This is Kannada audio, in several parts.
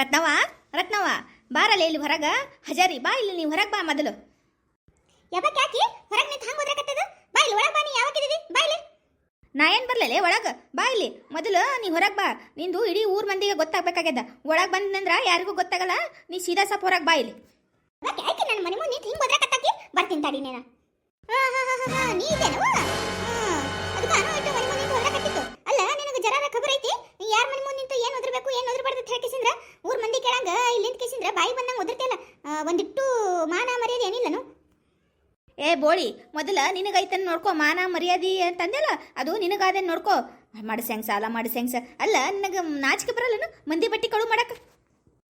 ರತ್ನವ ರತ್ನವ ಬಾರಲ್ಲ ಇಲ್ಲಿ ಹೊರಗ ಹಜಾರಿ ಬಾ ಇಲ್ಲಿ ನೀವು ಹೊರಗೆ ಬಾ ಮೊದಲು. ಯಾವಾಗ ಯಾಕೆ? ಹೊರಗೆ ನಿಂತು ಹಂಗೆ ಓದ್ರಕತ್ತದ ಬಾ ಇಲ್ಲಿ ಒಳಗೆ ಬಾ ನೀ ಯಾವಾಗಿದ್ದೀವಿ ಬಾ ಇಲ್ಲಿ. ನಾ ಏನು ಬರಲೇ ಒಳಗೆ ಬಾ ಇಲ್ಲಿ. ಮೊದಲು ನೀ ಹೊರಗೆ ಬಾ. ನಿಂದು ಇಡೀ ಊರ್ ಮಂದಿಗೆ ಗೊತ್ತಾಗಬೇಕಾಗ್ಯದ. ಒಳಗೆ ಬಂದಂದ್ರೆ ಯಾರಿಗೂ ಗೊತ್ತಾಗಲ್ಲ. ನೀ ಸೀದಾ ಸಪ್ ಹೊರಗೆ ಬಾ ಇಲ್ಲಿ. ಯಾಕೆ ನನ್ನ ಮನೆ ಮುಂದೆ ನಿಂತು ಹಿಂಗೆ ಓದ್ರಕತ್ತಾಕಿ ಬರ್ತೀನಿ ತಡಿ ನೇನ. ನೀ ಇದ್ದೇನವ ಅದಕ್ಕೆ ಅನು ಇಟ್ಟು ಜರಾರ ಖಬರ್ ಐತಿ? ಯಾರ ಮನೆ ಮುಂದೆ ನಿಂತು ಏನು ಓದ್ರಬೇಕು ಏನು ಓದ್ರಬಾರ್ದು ಅಂತ ಹೇಳ್ಕೇಸಿಂದ್ರ? ಊರ್ ಮಂದಿ ಕೇಳಂಗ ಇಲ್ಲಿಂದ ಕೇಸಿಂದ್ರ ಬಾಯಿ ಬಂದಂಗೆ ಓದಿರ್ತಿಯಲ್ಲ ಒಂದಿಟ್ಟು ಮಾನ ಮರ್ಯಾದೆ ಏನಿಲ್ಲನು ಏ ಬೋಳಿ ಮೊದಲ ನಿನಗೈತನ್ ನೋಡ್ಕೋ ಮಾನ ಮರ್ಯಾದಿ ಅಂತಂದೆಲ್ಲ ಅದು ನಿನಗಾದೇನು ನೋಡ್ಕೋ. ಹೆಂಗ್ ಸಾಲ ಮಾಡಿಸ್ಯಾಂಗ ಅಲ್ಲ ನನಗೆ ನಾಚಿಕೆ ಬರಲ್ಲನು ಮಂದಿ ಬಟ್ಟಿ ಕಳು ಮಾಡಕ್ಕೆ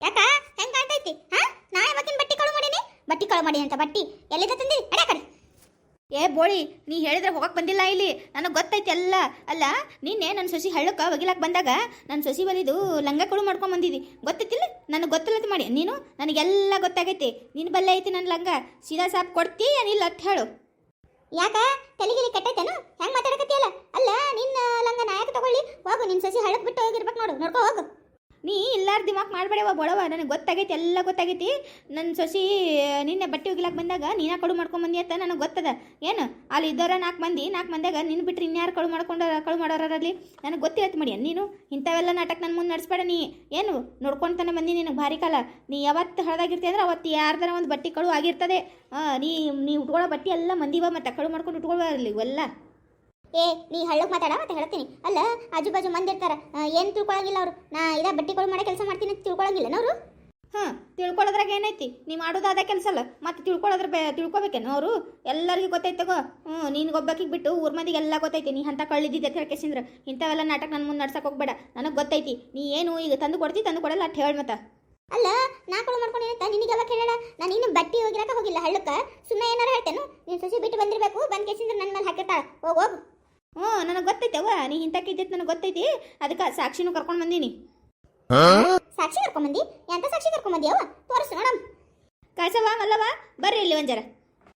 ಯಾಕ? ಹೆಂಗ್ ಕಾಣ್ತೈತಿ? ಹಾ? ನಾ ಯಾವಾಗಿನ ಬಟ್ಟಿ ಕಳು ಮಾಡೀನಿ? ಬಟ್ಟಿ ಕಳು ಮಾಡಿ ಅಂತ ಬಟ್ಟಿ. ಎಲ್ಲಿಂದ ತಂದಿ? ಅಡೆ ಕಡೆ ಏ ಬೋಳಿ, ನೀ ಹೇಳಿದ್ರೆ ಹೋಗಕ್ಕೆ ಬಂದಿಲ್ಲ ಇಲ್ಲಿ. ನನಗೆ ಗೊತ್ತೈತಿ ಎಲ್ಲ. ಅಲ್ಲ, ನಿನ್ನೆ ನನ್ನ ಸೊಸಿ ಹಳ್ಳಕ್ಕೆ ಒಗಿಲಾಕ್ ಬಂದಾಗ ನನ್ನ ಸೊಸಿ ಬಂದಿದ್ದು ಲಂಗ ಕೊಡು ಮಾಡ್ಕೊಂಡು ಬಂದಿದ್ದಿ ಗೊತ್ತೈತಿಲ್ಲ? ನನಗೆ ಗೊತ್ತಿಲ್ಲದ ಮಾಡಿ. ನೀನು? ನನಗೆಲ್ಲ ಗೊತ್ತಾಗೈತಿ. ನಿನ್ನ ಬಲ್ಲೆ ಐತಿ ನನ್ನ ಲಂಗ. ಸೀದಾ ಸಾಪ್ ಕೊಡ್ತಿ ಏನಿಲ್ಲ ಅಂತ ಹೇಳು. ಯಾಕ? ತಲೆಗಿಲಿ ಕಟ್ಟೈತೇನು? ಹೆಂಗೆ ಮಾತಾಡಕತ್ತಿಯಲ್ಲ ಅಲ್ಲ? ನಿನ್ನ ಲಂಗ ನಾಯಕ ತಗೊಳ್ಳಿ? ಹೋಗು ನಿನ್ನ ಸಸಿ ಹಳ್ಳಕ್ಕೆ ಬಿಟ್ಟು ಹೋಗಿರ್ಬೇಕು ನೋಡು. ನೋಡ್ಕೋ, ಹೋಗು. ನೀ ಇಲ್ಲಾರ ದಿಮಾಕ್ ಮಾಡಬೇಡವ ಬಡವ ನನಗೆ ಗೊತ್ತಾಗೈತಿ, ಎಲ್ಲ ಗೊತ್ತಾಗೈತಿ. ನನ್ನ ಸೊಸಿ, ನಿನ್ನೆ ಬಟ್ಟೆ ಒಗಿಲಾಕ್ ಬಂದಾಗ ನೀನಾ ಕಳು ಮಾಡ್ಕೊಂಡು ಬಂದಿ ಅಂತ ನನಗೆ ಗೊತ್ತದ. ಏನು? ಅಲ್ಲಿ ಇದ್ದವ್ರ ನಾಲ್ಕು ಮಂದಿ ನಾಲ್ಕು ಮಂದಿಯಾಗ ನಿನ್ನ ಬಿಟ್ಟರೆ ಇನ್ಯಾರು ಕಳು ಮಾಡ್ಕೊಂಡು ಕಳು ಮಾಡೋರಲ್ಲಿ ನನಗೆ ಗೊತ್ತಿರತ್ತೆ ಮಾಡಿ ನೀನು? ಇಂಥವೆಲ್ಲ ನಾಟಕ ನನ್ನ ಮುಂದೆ ನಡೆಸ್ಬೇಡ ನೀ. ಏನು? ನೋಡ್ಕೊಳ್ತಾನೆ ಬಂದಿ ನಿನಗೆ ಭಾರಿ ಕಾಲ. ನೀ ಯಾವತ್ತು ಹಳದಾಗಿರ್ತಿ ಅಂದ್ರೆ ಅವತ್ತು ಯಾರ್ದಾರ ಒಂದು ಬಟ್ಟೆ ಕಳು ಆಗಿರ್ತದೆ. ನೀ ನೀ ಉಟ್ಕೊಳ್ಳೋ ಬಟ್ಟೆ ಎಲ್ಲ ಮಂದಿವ ಮತ್ತು ಕಳು ಮಾಡ್ಕೊಂಡು ಉಟ್ಕೊಳ್ಳೋ ಇವೆಲ್ಲ. ಏ ನೀ ಹಳ್ಳಕ್ ಮಾತಾಡ ಮತ್ತೆ ಹೇಳ್ತೀನಿ ಅಲ್ಲ ಆಜು ಬಾಜು ಮಂದಿ ಇರ್ತಾರ ಏನ್ ತಿಳ್ಕೊಳಂಗಿಲ್ಲ ಅವರು? ನಾ ಇದ ಬಟ್ಟಿಗಳು ಮಾಡೋ ಕೆಲಸ ಮಾಡ್ತೀನಿ ಅಂತ ತಿಳ್ಕೊಳಂಗಿಲ್ಲ ಅವರು ಹಾಂ ತಿಳ್ಕೊಳ್ಳೋದ್ರಾಗ ಏನೈತಿ? ನೀ ಮಾಡೋದಾದ ಕೆಲಸ ಅಲ್ಲ ಮತ್ತೆ ತಿಳ್ಕೊಳ್ಳೋದ್ರ ಬೇ ತಿಳ್ಕೊಬೇಕೇನು ಅವರು? ಎಲ್ಲರಿಗೂ ಗೊತ್ತೈತೆ ತಗೋ. ಹ್ಞೂ ನಿನ್ಗೊಬ್ಬಕಿಗೆ ಬಿಟ್ಟು ಊರ್ ಮಂದಿಗೆ ಎಲ್ಲ ಗೊತ್ತೈತಿ ನೀ ಅಂತ ಕಳ್ಳಿದ್ದಿದ್ದೆ ಅಂತ ಹೇಳ್ಕೇಸಿಂದ್ರ ಇಂಥವೆಲ್ಲ ನಾಟಕ ನನ್ನ ಮುಂದೆ ನಡ್ಸಕ್ಕೆ ಹೋಗ್ಬೇಡ ನನಗೆ ಗೊತ್ತೈತಿ. ನೀ ಏನು ಈಗ ತಂದು ಕೊಡ್ತಿ ತಂದು ಕೊಡಲ್ಲ ಅಟ್ ಹೇಳಿ ಮತ್ತೆ. ಅಲ್ಲ ನಾ ಕೊಳ ಮಾಡ್ಕೊಂಡು ಏನಂತ? ನಿನಗೆ ಯಾವಾಗ ಹೇಳೋಣ ನಾನು ಇನ್ನು ಬಟ್ಟಿ ಹೋಗಿರಕ ಹೋಗಿಲ್ಲ ಹಳ್ಳಕ್ಕೆ. ಸುಮ್ಮನೆ ಏನಾರು ಹೇಳ್ತೇನು? ನೀನು ಸಸಿ ಬಿಟ್ಟು ಬಂದಿರಬೇಕು ಬಂದ್ ಕೇಸಿಂದ್ರ ನನ್ನ ಮೇಲೆ ಹಾಕಿರ್ತಾಳ. ಹೋಗ್ ಹೋಗು. ಹ್ಞೂ ನನಗೆ ಗೊತ್ತೈತೆ ಅವ್ವ. ನೀ ಇಂಥಕ್ಕಿದ್ದಿತ್ತು ನನಗೆ ಗೊತ್ತೈತಿ. ಅದಕ್ಕೆ ಸಾಕ್ಷಿನೂ ಕರ್ಕೊಂಡು ಬಂದೀನಿ. ಸಾಕ್ಷಿ ಕರ್ಕೊಂಬಂದಿ ಎಂತ ಸಾಕ್ಷಿ ಕರ್ಕೊಂಬಂದಿ ಅವ ತೋರಿಸು ನೋಡಮ್. ಕಾಸವ ಮಲ್ಲವ ಬರ್ರಿ ಇಲ್ಲಿ ಒಂಜರ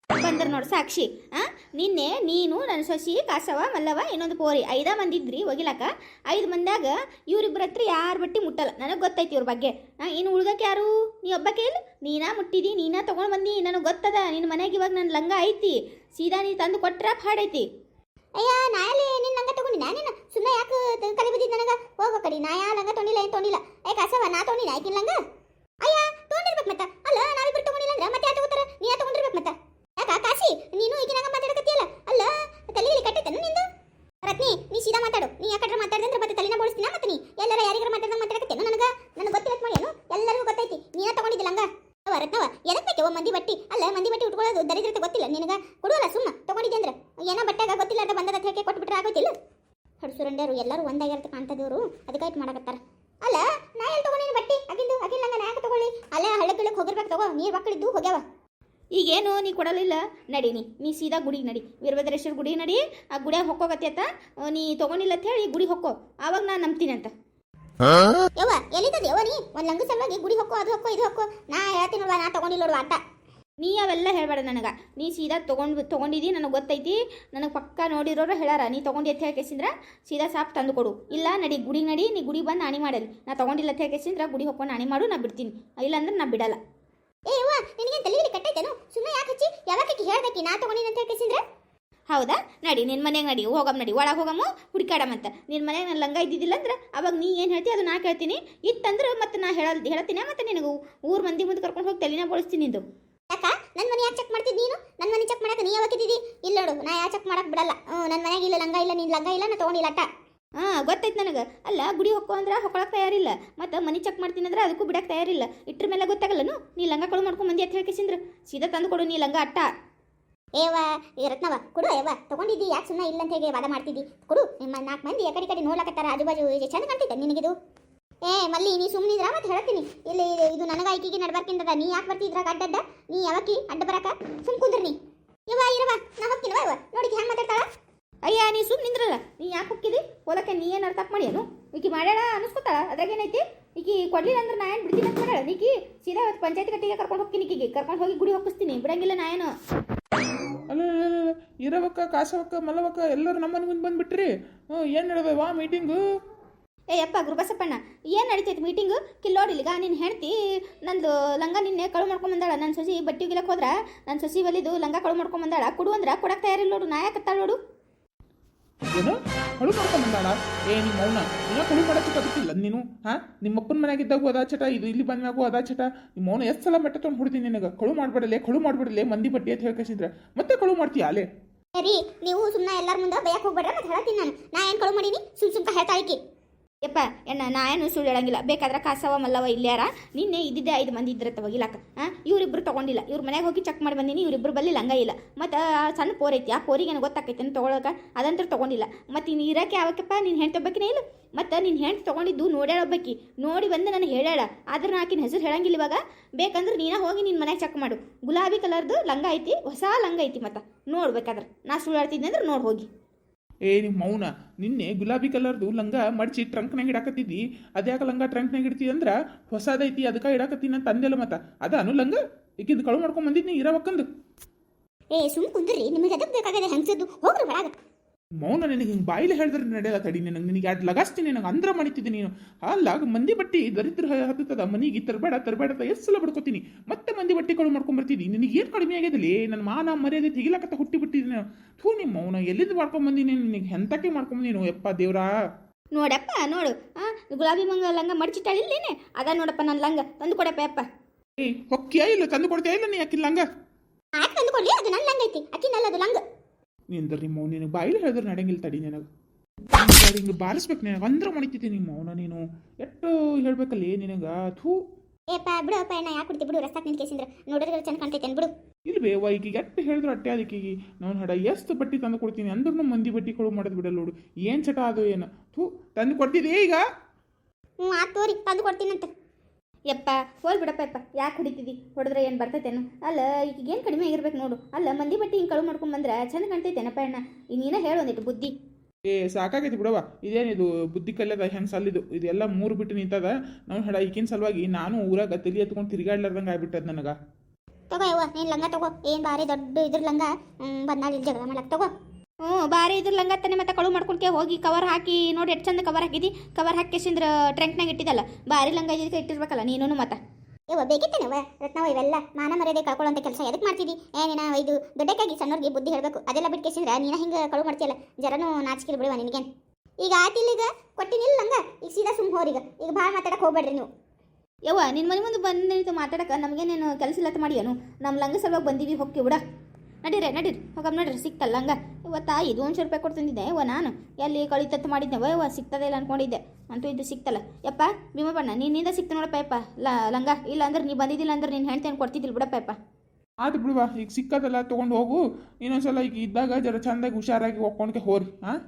ಬಂದ್ರ ನೋಡು ಸಾಕ್ಷಿ. ಆ? ನಿನ್ನೆ ನೀನು ನನ್ನ ಸೊಸಿ ಕಾಸವ ಮಲ್ಲವ ಇನ್ನೊಂದು ಪೋರಿ ಐದ ಮಂದಿ ಇದ್ರಿ ಒಗಿಲಾಕ ಐದು ಮಂದ್ಯಾಗ ಇವ್ರಿಬ್ರ ಹತ್ರ ಯಾರ ಬಟ್ಟಿ ಮುಟ್ಟಲ್ಲ. ನನಗೆ ಗೊತ್ತೈತಿ ಇವ್ರ ಬಗ್ಗೆ. ಇನ್ನು ಉಳ್ದಕ್ಕೆ ಯಾರು? ನೀ ಒಬ್ಬಕ್ಕೆ ಇಲ್ಲ ನೀನಾ ಮುಟ್ಟಿದಿ ನೀನಾ ತಗೊಂಡು ಬಂದಿ ನನಗೆ ಗೊತ್ತದ. ನಿನ್ನ ಮನೆಗೆ ಇವಾಗ ನನ್ನ ಲಂಗ ಐತಿ. ಸೀದಾ ನೀ ತಂದು ಕೊಟ್ರ ಹಾಡೈತಿ. ಅಯ್ಯ, ನಾ ಎಲ್ಲಿ? ನಿನ್ನ ಲಂಗ ತಗೊಂಡಿ ನಾನೇನ ಸುಮ್ಮನೆ ಯಾಕೆ ಕಲಿ ಬಿದ್ದಿದ್ದು ನನಗ? ಹೋಗೋ ಕಡಿ, ನಾ ಯಾ ಲಂಗ ತೊಗೊಂಡಿಲ್ಲ ಏನು ತೊಗೊಂಡಿಲ್ಲ ಏ, ಕಸವ, ನಾ ತೊಗೊಂಡಿನ ಆಯ್ಕಿನ ಲಂಗ? ಅಯ್ಯ ತೊಗೊಂಡಿರ್ಬೇಕು ಮತ್ತ. ಅಲ್ಲ, ನಾವಿಬ್ರು ತಗೊಂಡಿಲ್ಲ ಅಂದ್ರೆ ಮತ್ತೆ ಯಾರು ತಗೋತಾರ? ನೀ ಯಾ ತಗೊಂಡಿರ್ಬೇಕು ಮತ್ತ. ಯಾಕ ಕಾಸಿ ನೀನು ಈಗಿನ ಹಂಗ ಮಾತಾಡಕತ್ತಿಯಲ್ಲ? ಅಲ್ಲ ತಲೆಯಲ್ಲಿ ಕಟ್ಟೈತೇನು ನಿಂದು? ರತ್ನಿ, ನೀ ಸೀದಾ ಮಾತಾಡು. ನೀ ಯಾಕಡ್ರ ಮಾತಾಡಿದ್ರೆ ಮತ್ತೆ ತಲೆನ ಬೋಳಿಸ್ತೀನ ಮತ್ತೆ ನೀ? ಎಲ್ಲರ ಯಾರಿಗಾರ ಮಾತಾಡ್ದಂಗ ಮಾತಾಡಕತ್ತೇನು ನನಗ? ನನಗೆ ಗೊತ್ತಿಲ್ಲ ಮಾಡಿ ಎಲ್ಲರಿಗೂ ಗೊತ್ತೈತಿ. ನೀನ ತಗೊಂಡಿದ್ದಿಲ್ಲ ಹಂಗ ಅವ, ರತ್ನವ ಎದಕ್ಕೆ ಬೇಕೆ ಮಂದಿ ಬಟ್ಟಿ? ಅಲ್ಲ, ಮಂದಿ ಬಟ್ಟಿ ಉಟ್ಕೊಳ್ಳೋದು ದರಿದ್ರತೆ ಗೊತ್ತಿಲ್ಲ ನಿನಗ? ಕೊಡುವಲ್ಲ ಸುಮ್ಮ ತಗೊಂಡಿದ್ದೆ ಅಂದ್ರೆ? ಏನೋ ಬಟ್ಟಾಗ ಅಂತ ಬಂದದ ಹೇಗೆ ಕೊಟ್ಬಿಟ್ರೆ ಆಗೋತಿಲ್ಲ ಹಡ್ಸುರಂಡರು ಎಲ್ಲರೂ ಒಂದಾಗಿರ್ತ ಕಾಣ್ತದೇವ್ರು. ಅದಕ್ಕಾಯ್ತು ಮಾಡಕತ್ತಾರ. ಅಲ್ಲ ನಾ ಎಲ್ಲಿ ತಗೊಂಡಿನಿ ಬಟ್ಟಿ? ಅಗಿಂದು ಅಗಿಲ್ಲ ನಂಗೆ ನಾ ಯಾಕೆ ತಗೊಳ್ಳಿ? ಅಲ್ಲೇ ಹಳ್ಳಕ್ಕೆ ಹೋಗಿರ್ಬೇಕು ತಗೋ ನೀರು ಮಕ್ಕಳಿದ್ದು ಹೋಗ್ಯಾವ. ಈಗೇನು ನೀ ಕೊಡಲಿಲ್ಲ? ನಡಿ ನೀ ಸೀದಾ ಗುಡಿಗೆ ನಡಿ. ವೀರಭದ್ರೇಶ್ವರ ಗುಡಿಗೆ ನಡಿ ಆ ಗುಡಿಯಾಗ ಹೊಕ್ಕೋಗತ್ತೆ ಅಂತ ನೀ ತಗೊಂಡಿಲ್ಲ ಅಂತ ಹೇಳಿ ಗುಡಿ ಹೊಕ್ಕೋ. ಆವಾಗ ನಾನು ನಂಬ್ತೀನಿ ಅಂತ. ಯವ್ವ ಎಲ್ಲಿದ್ದದ ಯವ್ವ ನೀ? ಒಂದು ಲಂಗ ಸಲುವಾಗಿ ಗುಡಿ ಹೊಕ್ಕೋ ಅದು ಹೊಕ್ಕೋ ಇದು ಹೊಕ್ಕೋ. ನಾ ಹೇಳ್ತೀನಿ ನಾ ತಗೊಂಡಿಲ್ಲ ನೋಡುವ ಆಟ. ನೀ ಅವೆಲ್ಲ ಹೇಳಬೇಡ ನನಗೆ. ನೀ ಸೀದಾ ತೊಗೊಂಡು ತೊಗೊಂಡಿದ್ದಿ ನನಗೆ ಗೊತ್ತೈತಿ ನನಗೆ ಪಕ್ಕ ನೋಡಿರೋರು ಹೇಳಾರ. ನೀ ತೊಗೊಂಡಿ ಅಂತ ಹೇಳ್ಕೇಸಿಂದ್ರ ಸೀದಾ ಸಾಪ್ ತಂದು ಕೊಡು. ಇಲ್ಲ ನಡಿ ಗುಡಿ ನಡಿ ನೀ ಗುಡಿ ಬಂದು ಆಣಿ ಮಾಡಲಿ. ನಾ ತೊಗೊಂಡಿಲ್ಲ ಅಂತ ಹೇಳ್ಕೇಸಿಂದ್ರ ಗುಡಿ ಹೊಕ್ಕೊಂಡು ಆಣಿ ಮಾಡು ನಾ ಬಿಡ್ತೀನಿ. ಇಲ್ಲಾಂದ್ರೆ ನಾ ಬಿಡಲ್ಲ. ಏ ಅವ್ವ ನಿನಗೆ ತಲೆಯಲ್ಲಿ ಕಟ್ಟೈತೇನು? ಸುಮ್ಮನೆ ಯಾಕೆ ಹಚ್ಚಿ? ಯಾವಾಗ ಹೇಳ್ದಕ್ಕಿ ನಾ ತೊಗೊಂಡಿನಿ ಅಂತ ಹೇಳ್ಕೇಸಿಂದ್ರೆ ಹೌದಾ? ನಡಿ ನಿನ್ನ ಮನೆಗೆ ನಡಿ ಹೋಗಮ್ ನಡಿ ಒಳಗೆ ಹೋಗಮ್ಮ ಹುಡುಕಾಡಮಂತ ನಿನ್ನ ಮನೆಗೆ ನನ್ನ ಲಂಗ ಇದ್ದಿದ್ದಿಲ್ಲ ಅಂದ್ರೆ ಅವಾಗ ನೀ ಏನು ಹೇಳ್ತಿ? ಅದು ನಾ ಕೇಳ್ತೀನಿ. ಇತ್ತಂದ್ರೆ ಮತ್ತೆ ನಾ ಹೇಳಲ್ ಹೇಳ್ತೀನಿ ಮತ್ತೆ ನಿನಗೆ ಊರು ಮಂದಿ ಮುಂದೆ ಕರ್ಕೊಂಡು ಹೋಗಿ ತಲೆನ ಬಳಸ್ತೀನಿ ನಿಂದು. ಯಾಕ? ನನ್ನ ಮನೆ ಯಾಕೆ ಚೆಕ್ ಮಾಡ್ತಿದ್ ನೀನು? ನನ್ನ ಮನೆ ಚೆಕ್ ಮಾಡಕ್ಕೆ ನೀ ಯಾವಾಗ ಇದ್ದಿದ್ದಿ ಇಲ್ಲ ನೋಡು ನಾ ಯಾ ಚೆಕ್ ಮಾಡಕ್ಕೆ ಬಿಡಲ್ಲ. ನನ್ನ ಮನೆಗೆ ಇಲ್ಲ ಲಂಗ ಇಲ್ಲ ನೀನು ಲಂಗ ಇಲ್ಲ ನಾ ತಗೊಂಡಿಲ್ಲ ಅಟ್ಟ. ಹಾಂ ಗೊತ್ತೈತೆ ನನಗೆ. ಅಲ್ಲ ಗುಡಿ ಹೊಕ್ಕು ಅಂದ್ರೆ ಹೊಕ್ಕೊಳಕ್ಕೆ ತಯಾರಿಲ್ಲ. ಮತ್ತು ಮನೆ ಚೆಕ್ ಮಾಡ್ತೀನಿ ಅಂದ್ರೆ ಅದಕ್ಕೂ ಬಿಡಕ್ಕೆ ತಯಾರಿಲ್ಲ. ಇಟ್ರ ಮೇಲೆ ಗೊತ್ತಾಗಲ್ಲನು? ನೀ ಲಂಗ ಕಳು ಮಾಡ್ಕೊಂಡು ಮಂದಿ ಅಂತ ಹೇಳ್ಕೇಸಿಂದ್ರ ಸೀದಾ ತಂದು ಕೊಡು ನೀ ಲಂಗ ಅಟ್ಟ. ಏವಾ ಈ ರತ್ನವ ಕೊಡು ಏವಾ ತಗೊಂಡಿದ್ದಿ ಯಾಕೆ ಸುಮ್ಮನೆ ಇಲ್ಲ ಅಂತ ಹೇಗೆ ವಾದ ಮಾಡ್ತಿದ್ದಿ? ಕೊಡು ನಿಮ್ಮ ನಾಲ್ಕು ಮಂದಿ ಕಡೆ ಕಡೆ ನೋಡ್ಲಾಕತ್ತಾರ. ಆಜು ಬಾಜು ಚಂದ ಕಾಣ್ತೈತೆ ನಿನಗಿದು? ಏ ಮಲ್ಲಿ ನೀ ಸುಮ್ಮನಿದ್ರ ಮತ್ತೆ ಹೇಳ್ತೀನಿ ಇಲ್ಲಿ ಇದು- ನನಗೆ ಐಕಿಗೆ ಅದ ನೀ ಯಾಕೆ ಬರ್ತಿದ್ರಾಗ ಅಡ್ಡಡ್ಡ? ನೀ ಯಾವಕ್ಕಿ ಅಡ್ಡ ಬರಕ? ಸುಮ್ ಕುಂದ್ರಿ ನೀ. ಇವ ಇರವ ನಾ ಹೋಗ್ತೀನವ ಇವ ನೋಡಿ ಹೆಂಗ್ ಮಾತಾಡ್ತಾಳ? ಅಯ್ಯ ನೀ ಸುಮ್ಮನೆ ನಿಂದ್ರಲ್ಲ. ನೀ ಯಾಕೆ ಹೋಗ್ತಿದಿ? ಹೊಲಕ್ಕೆ ನೀ ಏನು ಅರ್ಥ ಏನು ಈಕಿ ಮಾಡ್ಯಾಳ ಅನಿಸ್ಕೊತಾಳ? ಅದ್ರಾಗೇನೈತಿ? ಈಕಿ ಕೊಡ್ಲಿಲ್ಲ ಅಂದ್ರೆ ನಾ ಏನು ಬಿಡ್ತೀನಿ ಅಂತ ಮಾಡ್ಯಾಳ? ನೀಕಿ ಸೀದಾ ಇವತ್ತು ಪಂಚಾಯತ್ ಕಟ್ಟಿಗೆ ಕರ್ಕೊಂಡು ಹೋಗ್ತೀನಿ ಈಕಿಗೆ. ಕರ್ಕೊಂಡು ಹೋಗಿ ಗುಡಿ ಹೋಗಿಸ್ತೀನಿ ಬಿಡಂಗಿಲ್ಲ ನಾ ಏನು. ಇರವಕ್ಕ ಕಾಸವಕ್ಕ ಮಲ್ಲವಕ್ಕ ಎಲ್ಲರೂ ನಮ್ಮ ಮನೆ ಮುಂದೆ ಬಂದ್ಬಿಟ್ರಿ. ಹ್ಞೂ ಏನು ನಡವೆ ವಾ ಮೀಟಿಂಗು ಏ ಅಪ್ಪ ಗುರುಬಸಪ್ಪಣ್ಣ ಏನು ನಡೀತೈತೆ ಮೀಟಿಂಗು ಕಿಲ್ಲೋಡಿಲ್ಲಿಗ ಈಗ ನಿನ್ನ ಹೆಂಡ್ತಿ ನಂದು ಲಂಗ ನಿನ್ನೆ ಕಳು ಮಾಡ್ಕೊಂಬಂದಾಳ ನನ್ನ ಸೊಸಿ ಬಟ್ಟೆ ಒಗಿಲಕ್ಕೆ ಹೋದ್ರ ನನ್ನ ಸೊಸಿ ಬಲಿದು ಲಂಗ ಕಳು ಮಾಡ್ಕೊಂಬಂದಾಳ ಕೊಡು ಅಂದ್ರೆ ಕೊಡಕ್ಕೆ ತಯಾರಿಲ್ಲ ನೋಡು ನಾ ಯಾಕೆ ನೋಡು. ಏನು? ಕಳು ಮಾಡ್ಕೊಂಬಂದಾಳ ಏ ನಿಮ್ಮ ಅವನ ಇನ್ನ ಕಳು ಮಾಡೋಕ್ಕೆ ಗೊತ್ತಿಲ್ಲ ನೀನು? ಹಾ? ನಿಮ್ಮ ಅಪ್ಪನ ಮನೆಯಾಗಿದ್ದಾಗೂ ಅದಾ ಚಟ ಇದು ಇಲ್ಲಿ ಬಂದಾಗೂ ಅದಾ ಚಟ. ನಿಮ್ಮ ಅವನ ಎಷ್ಟು ಸಲ ಮೆಟ್ಟ ತೊಗೊಂಡು ಹೊಡ್ತೀನಿ ನಿನಗೆ? ಕಳು ಮಾಡ್ಬಿಡಲೆ ಕಳು ಮಾಡ್ಬಿಡಲೆ ಮಂದಿ ಬಟ್ಟೆ ಅಂತ ಹೇಳ್ಕಸಿದ್ರೆ. ಮತ್ತೆ ಕಳು ಮಾಡ್ತೀಯ ಅಲೆ? ಸರಿ ನೀವು ಸುಮ್ಮನೆ ಎಲ್ಲರ ಮುಂದೆ ಬಯಕ್ ಹೋಗ್ಬೇಡ್ರ ಮತ್ತೆ ಹೇಳ್ತೀನಿ ನಾನು. ನಾ ಏನು ಕಳು ಮಾಡೀನಿ? ಸುಮ್ ಸುಮ್ಕ ಹೇಳ್ತಾ ಇಕ್ಕಿ ಯಪ್ಪ ಎಣ್ಣ ನಾ ಏನು ಸುಳ್ಳು ಹೇಳಂಗಿಲ್ಲ. ಬೇಕಾದ್ರೆ ಕಾಸವ, ಮಲ್ಲವ ಇಲ್ಲಾರ ನಿನ್ನೆ ಇದ್ದಿದ್ದೆ ಐದು ಮಂದಿ ಇದ್ರ ಒಗಿಲಾಕ ಹಾಂ ಇವರಿಬ್ರು ತೊಗೊಂಡಿಲ್ಲ. ಇವ್ರ ಮನೆಗೆ ಹೋಗಿ ಚೆಕ್ ಮಾಡಿ ಬಂದೀನಿ, ಇವರಿಬ್ರು ಬಲ್ಲಿ ಲಂಗ ಇಲ್ಲ. ಮತ್ತು ಸಣ್ಣ ಪೋರ್ ಐತಿ, ಆ ಪೋರಿಗೆ ಏನು ಗೊತ್ತಾಕೈತೆ ಅಂತ ತೊಗೊಳಕ. ಅದಂತೂ ತೊಗೊಂಡಿಲ್ಲ. ಮತ್ತು ಇನ್ನು ಇರಕ್ಕೆ ಯಾವಕ್ಕಪ್ಪ? ನೀನು ಹೆಂಡ್ತಿ ಒಬ್ಬಕಿನೇ ಇಲ್ಲ? ಮತ್ತು ನಿನ್ನ ಹೆಂಡ್ತಿ ತೊಗೊಂಡಿದ್ದು ನೋಡ್ಯಾಳ ಒಬ್ಬಕಿ. ನೋಡಿ ಬಂದು ನಾನು ಹೇಳ್ಯಾಳ. ಆದ್ರೆ ನಾ ಆಕಿನ ಹೆಸರು ಹೇಳಂಗಿಲ್ಲ ಇವಾಗ. ಬೇಕಂದ್ರೆ ನೀನೇ ಹೋಗಿ ನಿನ್ನ ಮನೆಗೆ ಚೆಕ್ ಮಾಡು. ಗುಲಾಬಿ ಕಲರ್ದು ಲಂಗ ಐತಿ, ಹೊಸ ಲಂಗ ಐತಿ ಮತ್ತು. ನೋಡ್ಬೇಕಾದ್ರೆ. ನಾ ಸುಳ್ಳು ಅಂದ್ರೆ ನೋಡಿ ಹೋಗಿ. ಏ ನಿಮ್ಮ ಮೌನ, ನಿನ್ನೆ ಗುಲಾಬಿ ಕಲರ್ದು ಲಂಗ ಮಡ್ಚಿ ಟ್ರಂಕ್ನಾಗ ಇಡಾಕತ್ತಿದ್ದಿ. ಅದ್ಯಾಕ ಲಂಗ ಟ್ರಂಕ್ನಾಗ ಇಡ್ತಿ ಅಂದ್ರೆ ಹೊಸದೈತಿ ಅದಕ್ಕೆ ಇಡಾಕತ್ತೀನಿ ಅಂತ ಅಂದೆಲ್ಲ ಮತ್ತ. ಅದಾನು ಲಂಗ? ಈಗಿಂದು ಕಳು ಮಾಡ್ಕೊಂಡ್ ಬಂದಿದ್ನಿ ಇರವಕ್ಕಂದು ಏ, ಸುಮ್ ಕುಂದ್ರಿ, ನಿಮಗೆ ಅದಕ್ಕೆ ಬೇಕಾಗದೆ ಹೆಂಗಸದ್ದು? ಹೋಗ್ರಿ ಒಳಗ. ಮೌನ ನಿನಗೆ ಹಿಂಗೆ ಬಾಯಿಲಿ ಹೇಳಿದ್ರೆ ನಡೆಯಲ್ಲ ತಡಿ ನಿನಗೆ ನಿನಗೆ ಎರಡು ಲಗಾಸ್ತೀನಿ ನನಗೆ ಅಂದ್ರ ಮಾಡಿತಿದ್ದೆ ನೀನು. ಅಲ್ಲ ಮಂದಿ ಬಟ್ಟಿ ದರಿದ್ರ ಹತ್ತದ ಮನೆಗೆ ತರಬೇಡ ತರಬೇಡ ಅಂತ ಎಷ್ಟು ಸಲ ಬಡ್ಕೋತೀನಿ. ಮತ್ತೆ ಮಂದಿ ಬಟ್ಟೆಗಳು ಮಾಡ್ಕೊಂಬರ್ತೀನಿ ನಿನಗೆ ಏನು ಕಡಿಮೆ ಆಗಿದಲ್ಲಿ ನನ್ನ ಮಾನ ಮರ್ಯಾದೆ ತೆಗಿಲಕತ್ತ ಹುಟ್ಟಿ ಬಿಟ್ಟಿದ್ದೀನಿ ಥೂ ನಿಮ್ಮ ಮೌನ ಎಲ್ಲಿಂದ ಮಾಡ್ಕೊಂಬಂದಿನಿ ನಿನಗೆ ಎಂತಕ್ಕೆ ಮಾಡ್ಕೊಂಬಂದಿನು ಯಪ್ಪ ದೇವ್ರಾ. ನೋಡಪ್ಪ ನೋಡು. ಹಾಂ ಗುಲಾಬಿ ಮಂಗ ಲಂಗ ಮಡ್ಚಿಟ್ಟಾಳಿಲ್ಲೇನೆ ಅದ ನೋಡಪ್ಪ ನನ್ನ ಲಂಗ. ತಂದು ಕೊಡಪ್ಪ ಯಪ್ಪ. ಹೊಕ್ಕಿಯಾ ಇಲ್ಲ? ತಂದು ಕೊಡ್ತೇ ಇಲ್ಲ ನೀ ಅಕ್ಕಿ ಲಂಗ? ಆಯ್ತು ತಂದುಕೊಡ್ಲಿ ಅದು ನನ್ನ ಲಂಗ ಐತಿ. ಅಕ್ಕಿನಲ್ಲ ಅದು ಲಂಗ. ನಿಂದ್ರ ಮೌನ ನಿನಗೆ ಬಾಯಿಲಿ ಹೇಳಿದ್ರೆ ನಡೆಯಂಗಿಲ್ಲ ತಡಿ ನಿನಗೆ. ಹಿಂಗೆ ಬಾರಿಸ್ಬೇಕು ನಿನಗೆ ಅಂದ್ರೆ ಮಾಡಿತಿದ್ದೆ ನಿಮ್ಮ ಮೌನ ನೀನು. ಎಷ್ಟು ಹೇಳ್ಬೇಕಲ್ಲಿ ನಿನಗೆ. ಥೂ. ಏಪಾ ಬಿಡು ಅಪ್ಪ ನಾ ಯಾಕೆ ಕುಡ್ತಿ? ಬಿಡು ರಸ್ತಾಕ್ ನಿಂತ ಕೇಸಿಂದ್ರ ನೋಡಿದ್ರೆ ಚಂದ ಕಾಣ್ತೈತೆ ಬಿಡು. ಇಲ್ಲಿ ಬೇವ ಈಗ ಎಷ್ಟು ಹೇಳಿದ್ರು ಅಟ್ಟೆ ಅದಕ್ಕೆ ನಾನು ಹಡ ಎಷ್ಟು ಬಟ್ಟಿ ತಂದು ಕೊಡ್ತೀನಿ ಅಂದ್ರೂ ಮಂದಿ ಬಟ್ಟಿ ಕೊಡು ಮಾಡೋದು ಬಿಡಲ್ಲ ನೋಡು. ಏನು ಚಟ ಅದು ಏನು? ಥೂ ತಂದು ಕೊಡ್ತಿದ್ದೆ ಈಗ? ಹ್ಞೂ ಆತ್ ತೋರಿ ತಂದು ಕೊಡ್ತೀನಂತ. ಯಪ್ಪ ಹೋಲ್ ಬಿಡಪ್ಪ ಯಪ್ಪ. ಯಾಕೆ ಹೊಡಿತಿದ್ದಿ ಹೊಡೆದ್ರೆ ಏನು ಬರ್ತೈತೇನು? ಅಲ್ಲ ಈಗೇನು ಕಡಿಮೆ ಆಗಿರ್ಬೇಕು ನೋಡು. ಅಲ್ಲ ಮಂದಿ ಬಟ್ಟೆ ಹಿಂಗೆ ಕಳು ಮಾಡ್ಕೊಂಡ್ಬಂದ್ರೆ ಬಂದ್ರೆ ಚಂದ ಕಾಣ್ತೈತೇನಪ್ಪ ಅಣ್ಣ? ಈಗ ನೀನೇ ಹೇಳು ಒಂದಿಟ್ಟು ಬುದ್ಧಿ. ಏ ಸಾಕಾಗೈತಿ ಬಿಡವ ಇದೇನಿದು ಬುದ್ಧಿ ಕಲ್ಯದ ಹೆಂಗೆ ಸಲ್ಲಿದು? ಇದೆಲ್ಲ ಮೂರು ಬಿಟ್ಟು ನಿಂತದ. ನಾವು ಹೇಳ ಈಕಿನ ಸಲುವಾಗಿ ನಾನು ಊರಾಗ ತಲೆ ಎತ್ಕೊಂಡು ತಿರುಗಾಡ್ಲಾರ್ದಂಗೆ ಆಗ್ಬಿಟ್ಟದ ನನಗೆ. ತಗೋ ಯವ್ವ ನೀನು ಲಂಗ ತಗೋ. ಏನು ಭಾರಿ ದೊಡ್ಡ ಇದ್ರ ಲಂಗ. ಬಂದಾಳ ಇಲ್ಲಿ ಜಗಳ ಮಾಡಕ್ಕೆ ತಗೋ. ಹ್ಞೂ ಬಾರಿ ಇದ್ರ ಲಂಗತ್ತನೆ ಮತ್ತೆ ಕಳು ಮಾಡ್ಕೊಂಡ್ಕೆ ಹೋಗಿ ಕವರ್ ಹಾಕಿ ನೋಡಿ ಎಷ್ಟು ಚಂದ ಕವರ್ ಹಾಕಿದಿ. ಕವರ್ ಹಾಕಿಸಿಂದ್ರ ಟ್ರಂಕ್ನಾಗ ಇಟ್ಟಿದ್ದಲ್ಲ. ಬಾರಿ ಲಂಗ ಇದಕ್ಕೆ ಇಟ್ಟಿರ್ಬೇಕಲ್ಲ ನೀನು ಮತ್ತೆ. ಯವ್ವ ಬೇಕಿತ್ತೇನವ ರತ್ನವ ಇವೆಲ್ಲ ಮಾನ ಮರ್ಯಾದೆ ಕಳ್ಕೊಳ್ಳೋಂಥ ಕೆಲಸ ಎದಕ್ಕೆ ಮಾಡ್ತಿದ್ದಿ ಏನೇನ ಇದು ದೊಡ್ಡಕ್ಕಾಗಿ ಸಣ್ಣವ್ರಿಗೆ ಬುದ್ಧಿ ಹೇಳಬೇಕು. ಅದೆಲ್ಲ ಬಿಟ್ಟು ಕೇಸಿಂದ್ರ ನೀನ ಹಿಂಗೆ ಕಳು ಮಾಡ್ತೀಯಲ್ಲ? ಜರನು ನಾಚಿಕೆಲ್ ಬಿಡುವ ನಿನಗೆ ಈಗ ಆತಿಲ್ಲ ಈಗ? ಕೊಟ್ಟಿನಿಲ್ಲ ಲಂಗ? ಈಗ ಸೀದಾ ಸುಮ್ಮ ಹೋರಿಗ ಈಗ. ಭಾಳ ಮಾತಾಡಕ್ಕೆ ಹೋಗ್ಬೇಡ್ರಿ ನೀವು. ಯವ್ವ ನಿನ್ನ ಮನೆ ಮುಂದೆ ಬಂದು ನಿಂತು ಮಾತಾಡಕ್ಕೆ ನಮಗೇನೇನು ಕೆಲಸ ಇಲ್ಲ ಮಾಡಿ ಏನು ನಮ್ಮ ಲಂಗ ಸಲುವಾಗಿ ಬಂದೀವಿ ಹೋಗಿ ಬಿಡ. ನಡೀರಿ ನಡೀರಿ. ಹೋಗಮ್ ನಡ್ರಿ, ಸಿಕ್ತಲ್ಲ ಲಂಗ ಇವತ್ತ ಇದು ಒಂದು ರೂಪಾಯಿ ಕೊಡ್ತಿದ್ದೆ ತಂದಿದ್ದೆ. ನಾನು ಎಲ್ಲಿ ಕಳಿತತ್ತು ಮಾಡಿದ್ದೆ? ಯವ್ವ ಸಿಗ್ತದೆ ಇಲ್ಲ ಅನ್ಕೊಂಡಿದ್ದೆ. ಅಂತೂ ಇದು ಸಿಕ್ತಲ್ಲ. ಯಪ್ಪ ಭೀಮಪ್ಪಣ್ಣ ನಿನ್ನಿಂದ ಸಿಕ್ತ ನೋಡಪ್ಪ ಯಪ್ಪ ಲಂಗ. ಇಲ್ಲ ಅಂದ್ರೆ ನೀ ಬಂದಿದ್ದಿಲ್ಲ ಅಂದ್ರೆ ನೀನು ಹೆಣ್ತೇನು ಕೊಡ್ತಿದ್ದಿಲ್ಲ ಬಿಡಪ್ಪ ಯಪ್ಪ ಆಯ್ತು ಬಿಡುವ, ಈಗ ಸಿಕ್ಕದಲ್ಲ ತೊಗೊಂಡು ಹೋಗು. ಇನ್ನೊಂದ್ಸಲ ಈಗ ಇದ್ದಾಗ ಜರ ಚಂದಾಗಿ ಹುಷಾರಾಗಿ ಹೋಗ್ಕೊಂಡ್ಕೆ ಹೋರಿ ಹಾಂ